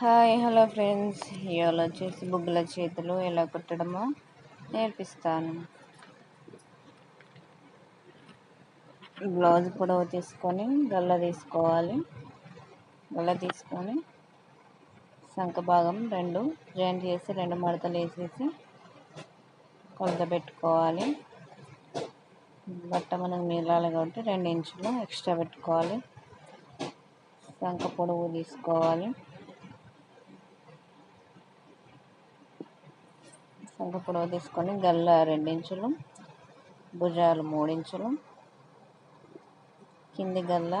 Hi hello friends. ఇవాళ వచ్చేసి బుగ్గల చేతులు ఎలా కుట్టడమో నేర్పిస్తాను. బ్లౌజ్ పొడవు తీసుకొని గల్ల తీసుకోవాలి. గల్ల తీసుకొని శంఖ భాగం రెండు జాయింట్ చేసి రెండు మడతలు వేసేసి కొలత పెట్టుకోవాలి. బట్ట మనకు మిగలాలి కాబట్టి రెండు ఇంచులు ఎక్స్ట్రా పెట్టుకోవాలి. శంఖ పొడవు తీసుకోవాలి. శంఖ పొడవు తీసుకొని గల్ల రెండించులు భుజాలు మూడించులు కింది గల్ల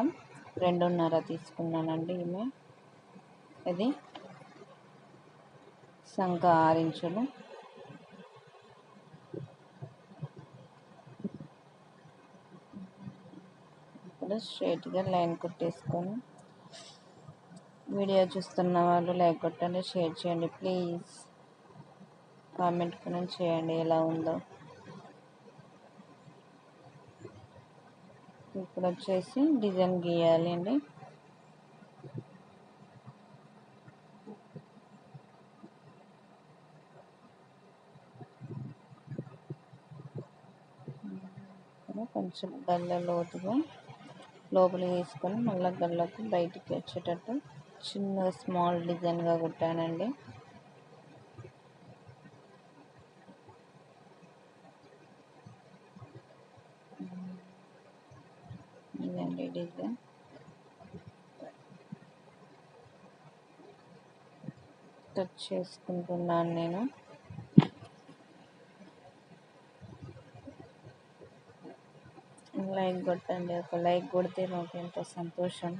రెండున్నర తీసుకున్నానండి ఈమె. ఇది శంఖ ఆరించులు. ఇప్పుడు స్ట్రైట్గా లైన్ కుట్టేసుకొని వీడియో చూస్తున్న వాళ్ళు లైక్ కొట్టండి షేర్ చేయండి ప్లీజ్. కామెంట్ కూడా చేయండి ఎలా ఉందో. ఇప్పుడు వచ్చేసి డిజైన్ గీయాలి అండి. కొంచెం గల్ల లోతుగా లోపల తీసుకొని మళ్ళీ గల్లకు బయటికి వచ్చేటట్టు చిన్న స్మాల్ డిజైన్గా కుట్టానండి. ఇదండి డిజైన్ కట్ చేసుకుంటున్నాను నేను. లైక్ కొట్టండి ఒక లైక్ కొడితే నాకు ఎంతో సంతోషం.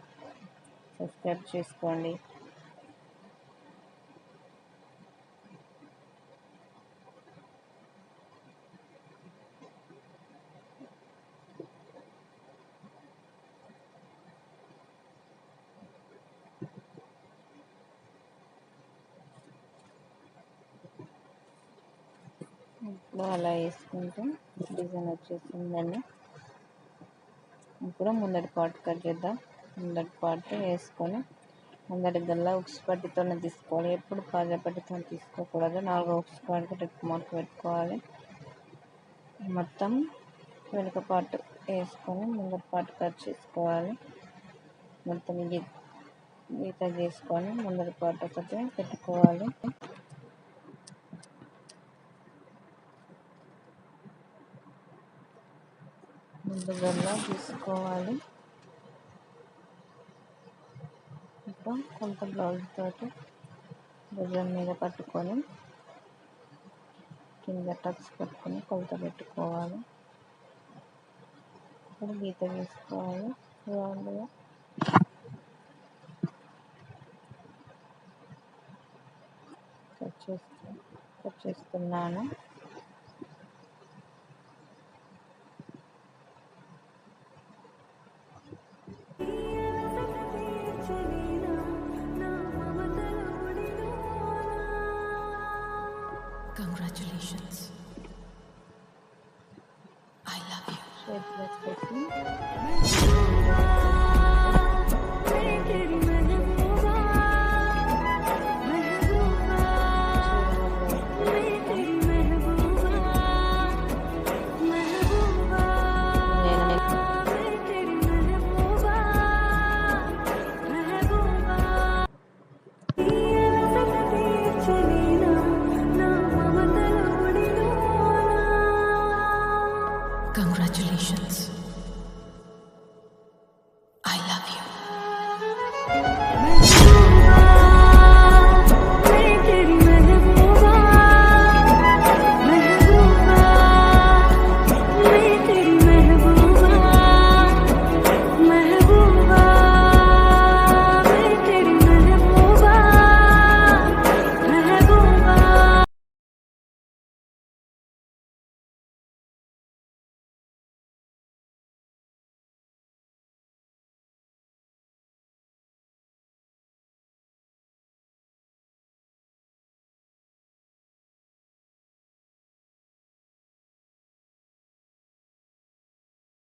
సబ్స్క్రైబ్ చేసుకోండి. ఇప్పుడు అలా వేసుకుంటే డిజైన్ వచ్చేసిందండి. ఇప్పుడు ముందటి పార్ట్ కట్ చేద్దాం. ముందటి పార్ట్ వేసుకొని ముందటి గల్లా ఉక్స్ పట్టితోనే తీసుకోవాలి. ఎప్పుడు పాజా పట్టితో తీసుకోకూడదు. నాలుగు ఉక్స్ పట్టి టిక్ మార్క్ పెట్టుకోవాలి. మొత్తం వెనుక పార్ట్ వేసుకొని ముందటి పార్ట్ కట్ చేసుకోవాలి. మొత్తం గీత చేసుకొని ముందటి పార్ట్ ఒకటి పెట్టుకోవాలి. ముందుగా తీసుకోవాలి. ఇప్పుడు కొంత బ్లౌజ్ తోటి భుజం మీద పట్టుకొని కింద టక్స్ పెట్టుకొని కొలత పెట్టుకోవాలి. ఇప్పుడు గీత తీసుకోవాలి రౌండ్గా కట్ చేస్తూ కట్ చేస్తున్నాను. Congratulations. I love you. 选择。